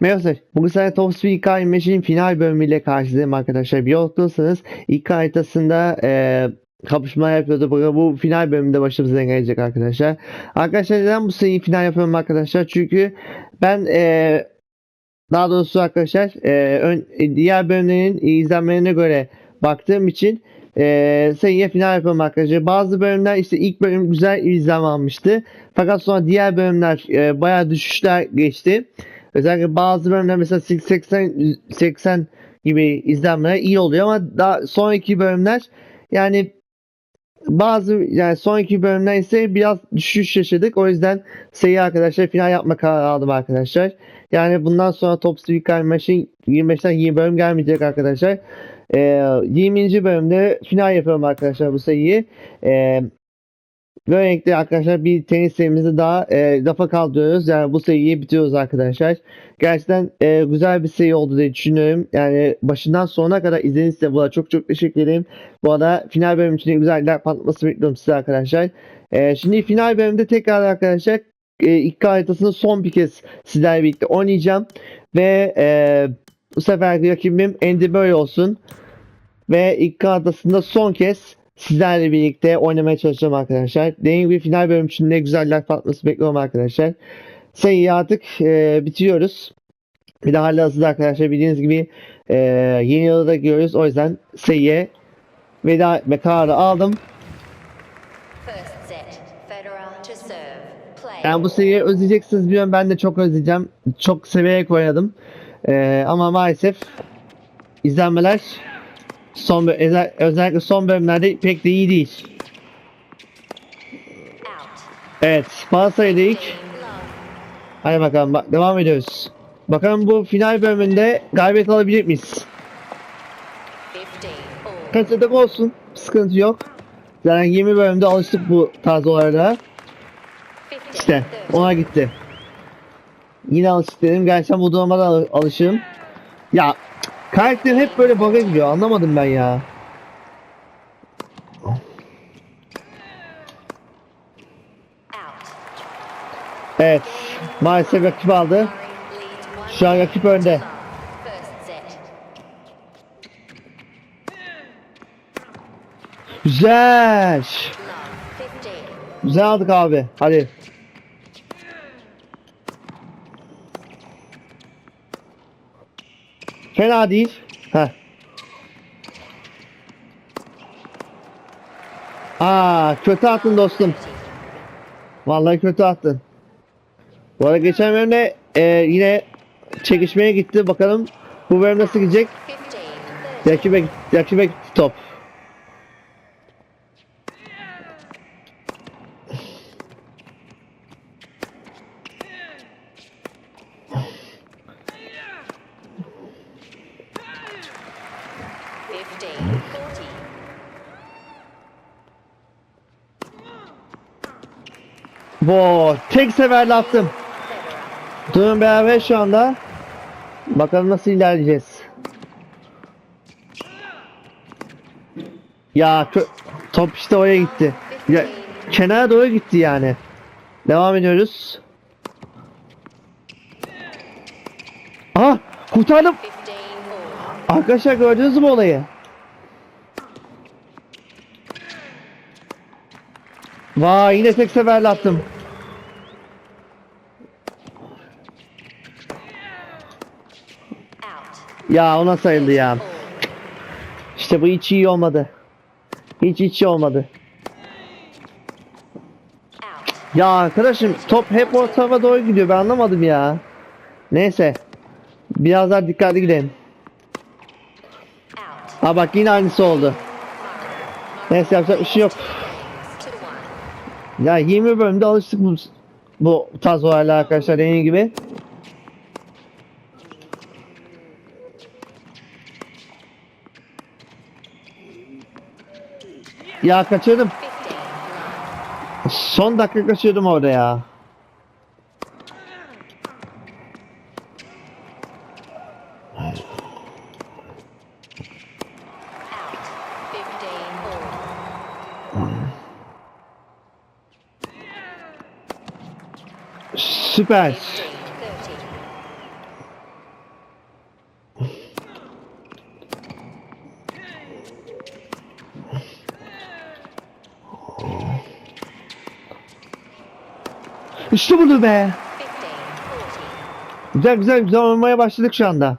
Merhaba. Bugün sana Top Speed Car Machine final bölümüyle karşınızdayım arkadaşlar. Bir yoktunsanız ilk haritasında eee kapışma yapıyordu. Bugün bu final bölümünde başımıza gelecek arkadaşlar. Arkadaşlar neden bu seriyi final yapıyorum arkadaşlar? Çünkü ben eee daha doğrusu arkadaşlar eee, ön- diğer bölümlerin izlenmelerine göre baktığım için eee seriye final yapıyorum arkadaşlar. Bazı bölümler işte ilk bölüm güzel izlenme almıştı. Fakat sonra diğer bölümler eee bayağı düşüşler geçti. Özellikle bazı bölümler mesela 80 80 gibi izlenmeler iyi oluyor ama daha sonraki bölümler yani bazı yani sonraki bölümler ise biraz düşüş yaşadık. O yüzden seri arkadaşlar final yapma kararı aldım arkadaşlar. Yani bundan sonra Top Speed Car Machine 25'ten 20 bölüm gelmeyecek arkadaşlar. Ee, 20. bölümde final yapıyorum arkadaşlar bu seriyi. Ee, Böylelikle arkadaşlar bir tenis serimizi daha e, rafa kaldırıyoruz. Yani bu seriyi bitiriyoruz arkadaşlar. Gerçekten e, güzel bir seri oldu diye düşünüyorum. Yani başından sonuna kadar izlediğiniz için buna çok çok teşekkür ederim. Bu arada final bölüm için güzel like patlaması bekliyorum size arkadaşlar. E, şimdi final bölümde tekrar arkadaşlar e, ilk haritasını son bir kez sizlerle birlikte oynayacağım. Ve e, bu sefer rakibim Andy Murray olsun. Ve ilk haritasında son kez sizlerle birlikte oynamaya çalışacağım arkadaşlar. Dediğim gibi final bölüm için ne güzel like patlaması bekliyorum arkadaşlar. Seriyi artık e, bitiriyoruz. Bir de halihazırda arkadaşlar bildiğiniz gibi e, yeni yıla da giriyoruz. O yüzden seriye veda etme kararı aldım. Yani bu seriyi özleyeceksiniz biliyorum. Ben de çok özleyeceğim. Çok severek oynadım. E, ama maalesef izlenmeler son özel- özellikle son bölümlerde pek de iyi değil. Evet, Galatasaray'da ilk. Hadi bakalım bak devam ediyoruz. Bakalım bu final bölümünde galibiyet alabilecek miyiz? 15 all. Kaçırdık olsun. Sıkıntı yok. Zaten 20 bölümde alıştık bu tarz olaylara. 15 İşte 30. ona gitti. Yine alıştık dedim. Gerçekten bu duruma da al- alışığım. Ya karakterim hep böyle bug'a gidiyor. Anlamadım ben ya. Evet. Maalesef rakip aldı. Şu an rakip önde. Güzel. Love. 15. Güzel aldık abi. Hadi. Fena değil. Heh. Aa, kötü attın dostum. Vallahi kötü attın. Bu arada geçen bölümde e, yine çekişmeye gitti. Bakalım bu bölüm nasıl gidecek? 15 30. Rakibe, rakibe top. Bo, tek seferle attım. Durum beraber şu anda. Bakalım nasıl ilerleyeceğiz. Ya top işte oraya gitti. Ya, kenara doğru gitti yani. Devam ediyoruz. Aha kurtardım. 15 all. Arkadaşlar gördünüz mü olayı? Vay yine tek seferle attım. Ya ona sayıldı ya. İşte bu hiç iyi olmadı. Hiç hiç iyi olmadı. Ya arkadaşım top hep o tarafa doğru gidiyor ben anlamadım ya. Neyse. Biraz daha dikkatli gidelim. Ha bak yine aynısı oldu. Neyse yapacak bir şey yok. Ya 20 bölümde alıştık bu, bu tarz olaylar arkadaşlar dediğim gibi. Ya kaçırdım. 15 Son dakika kaçırdım orada ya. Out. 15 all. Süper. Bunu be. 15, 40. Güzel güzel güzel oynamaya başladık şu anda.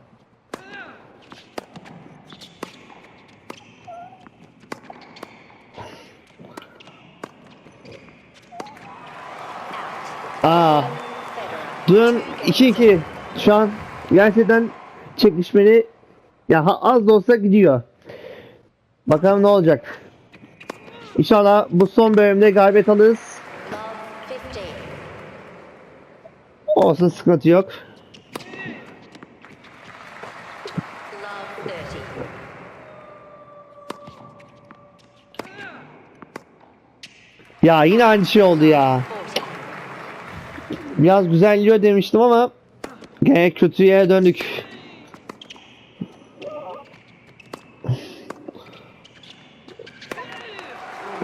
Aa, dün 2-2. Şu an gerçekten çekişmeli ya az da olsa gidiyor. Bakalım ne olacak. İnşallah bu son bölümde galibiyet alırız. Olsun sıkıntı yok. Love 30. Ya yine aynı şey oldu ya. 40. Biraz güzelliyor demiştim ama gene kötü yere döndük.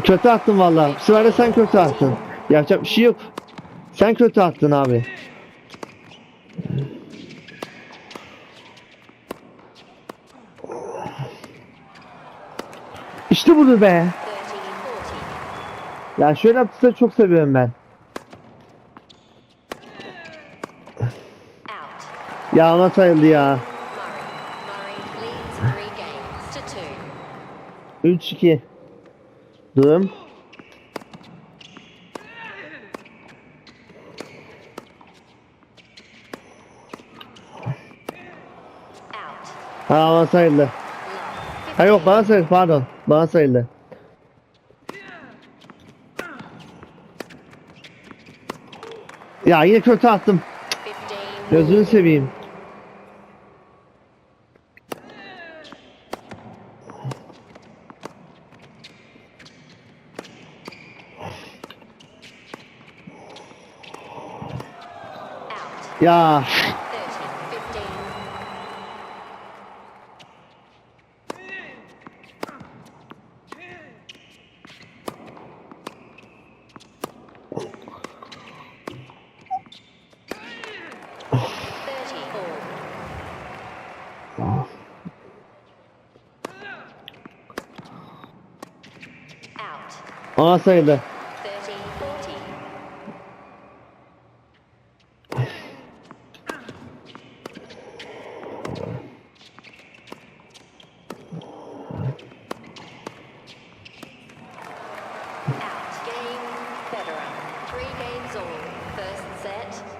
Kötü attın valla. Bu sefer sen kötü attın. Yapacak bir şey yok. Sen kötü attın abi. Budur be. 30, 40. Ya şöyle atışları çok seviyorum ben. Ya ona sayıldı ya. Murray. Murray leads three games to two. 3-2. Durum. Out. Ha ona sayıldı. Ha yok bana sayıldı pardon. Bana sayıldı. Ya yine kötü attım. 15. Gözünü seveyim. Ya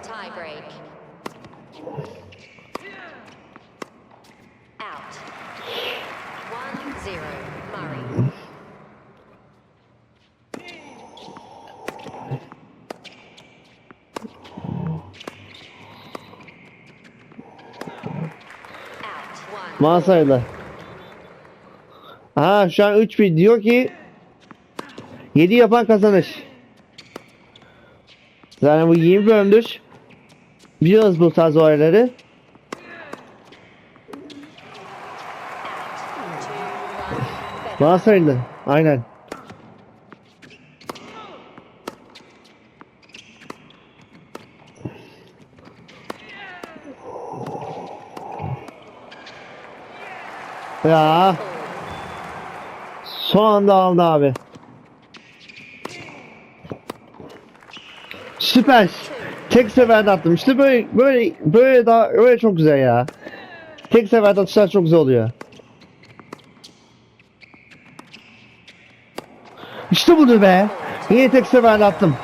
tie break. Out. One, zero, Murray. Sayıldı. Ha şu an 3-1 diyor ki 7 yapan kazanır. Zaten bu 20 bölümdür. Biliyoruz bu tarz olayları. Sayıldı. Aynen. Ya son anda aldı abi. Süper. Tek seferde attım. İşte böyle böyle böyle daha öyle çok güzel ya. Tek seferde atışlar çok güzel oluyor. İşte budur be. Yine tek seferde attım.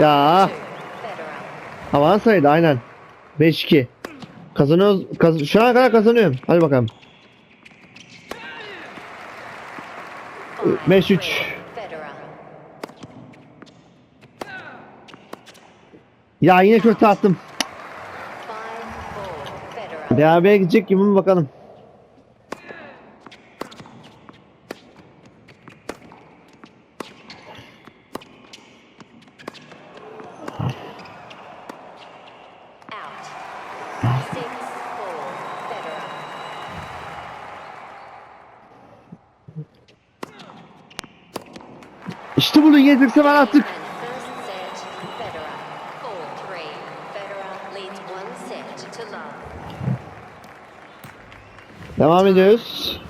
Ya avans saydı aynen. 5-2. Kazanıyoruz. Kaz şu ana kadar kazanıyorum. Hadi bakalım. 5-3. Federer. Ya yine kötü attım. Berabere gidecek gibi mi bakalım. gelirse ben attık. Devam ediyoruz.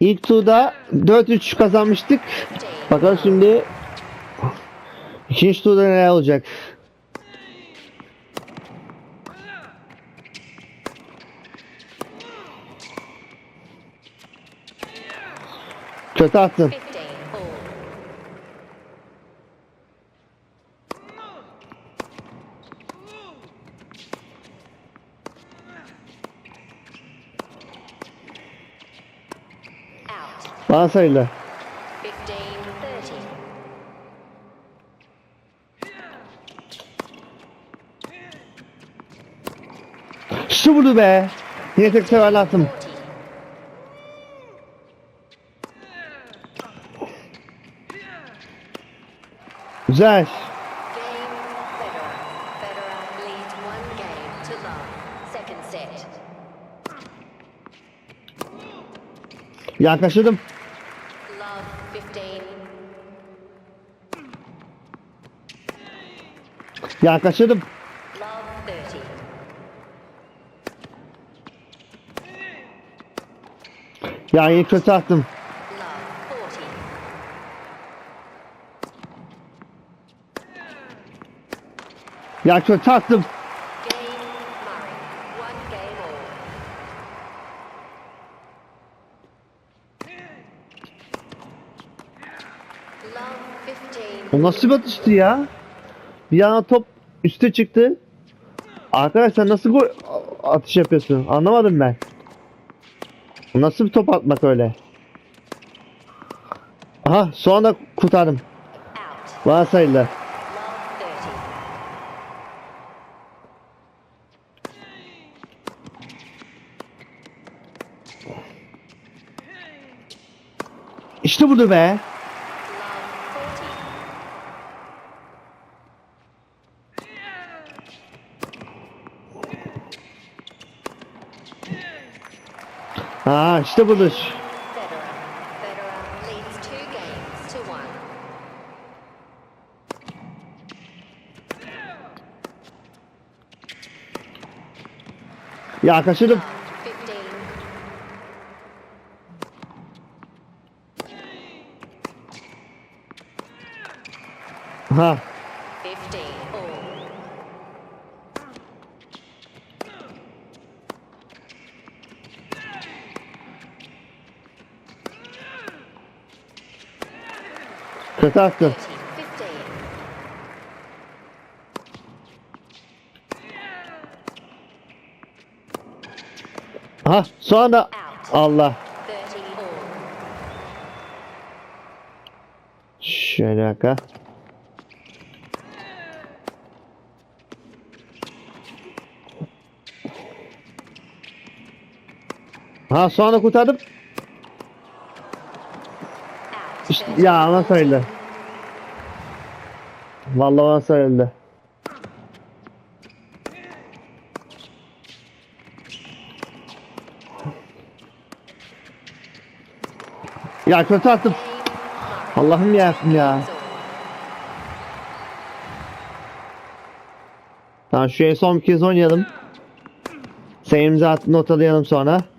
İlk turda 4-3 kazanmıştık. Bakalım şimdi ikinci turda neler olacak. Kötü attın. 15 all. Out. Bana sayıldı. 15 30. Şu budu be. Yine tek seferle attım. Set. Yaklaştırdım. Love 15. Yaklaştırdım. Love 30. Ya yine kötü attım. Ya kötü attım. Game Murray. One game all. Love 15. O nasıl bir atıştı ya? Bir yana top üste çıktı. Arkadaşlar nasıl gol atış yapıyorsun? Anlamadım ben. Nasıl bir top atmak öyle? Aha sonra kurtardım. Out. Bana sayıldı. İşte budur be. Love 40. Ha işte budur. Ya kaçırdım. Ha 15 all. kötü attım. 30. 15. Ha sonra Allah. 30 all. Şöyle dakika. Ha sonra kurtardım. İşte, 30. ya ona sayıldı. Vallahi ona sayıldı. Ya kötü attım. Allah'ım ya ya. Tamam şu en son bir kez oynayalım. Sayımızı notalayalım sonra.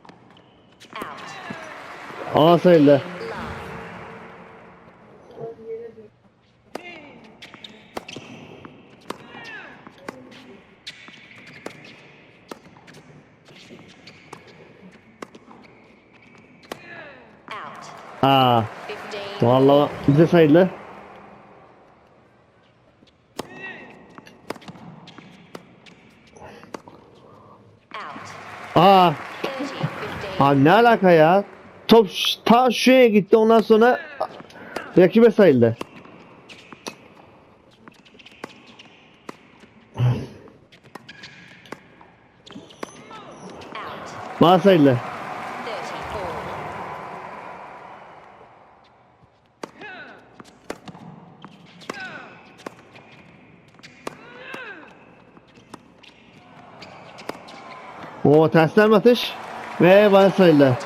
Out. Aa, 15. vallahi bize sayıldı. Out. Aa, 30. 15. abi ne alaka ya? Top ta şuraya gitti ondan sonra rakibe sayıldı. Bana sayıldı. 30 all. O tersten bir atış ve bana sayıldı.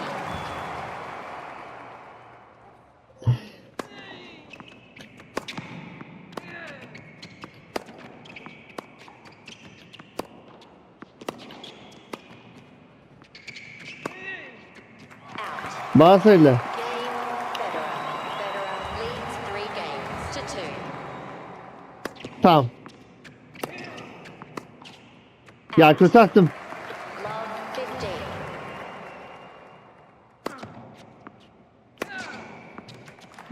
To two. Tamam. Ya kötü attım. Love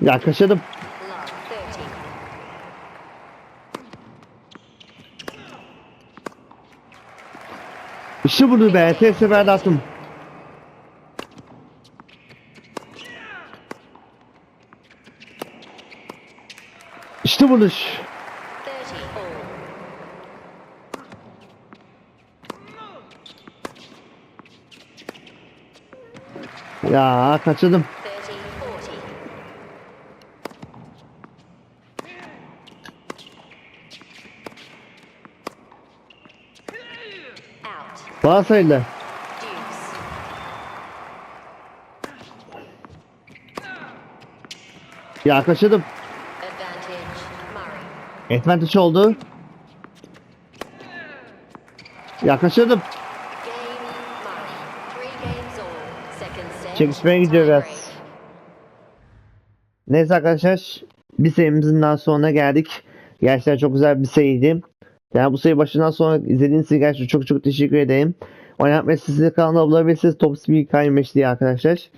15. Ya kaçırdım. Love 30. İşte bunu be. Tek seferde attım. İşte. 30 all. Ya kaçırdım. 30 40. Out. Bana. Deuce. Ya kaçırdım. Advantage Murray. Advantage oldu. Ya kaçırdım. Game Murray. Three games all. Second set. Çekişmeye gidiyor biraz. Neyse arkadaşlar bir sayımızın daha sonuna geldik. Gerçekten çok güzel bir sayıydı. Yani bu sayı başından sonra izlediğiniz için gerçekten çok çok teşekkür ederim. Oynatma sizi kanalına bulabilirsiniz. Top Speed Kaymeş diye arkadaşlar.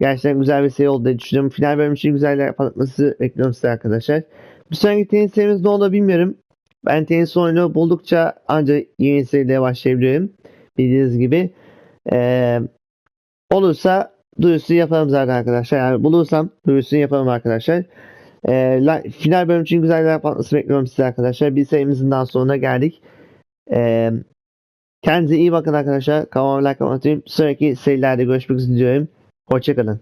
Gerçekten güzel bir sayı oldu diye düşünüyorum. Final bölüm için güzel yapması bekliyorum size arkadaşlar. Bir sonraki tenis serimiz ne olur bilmiyorum. Ben tenis oyunu buldukça ancak yeni seriye başlayabiliyorum. Bildiğiniz gibi. Ee, olursa duyurusunu yaparım zaten arkadaşlar. Yani bulursam duyurusunu yaparım arkadaşlar. Ee, final bölüm için güzel yapması bekliyorum size arkadaşlar. Bir sayımızın daha sonuna geldik. Ee, kendinize iyi bakın arkadaşlar. Kanalıma like atmayı. Sonraki serilerde görüşmek üzere diyorum. Hoşçakalın.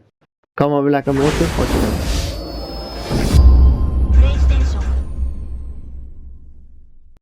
Kanalıma like atmayı. Hoşçakalın.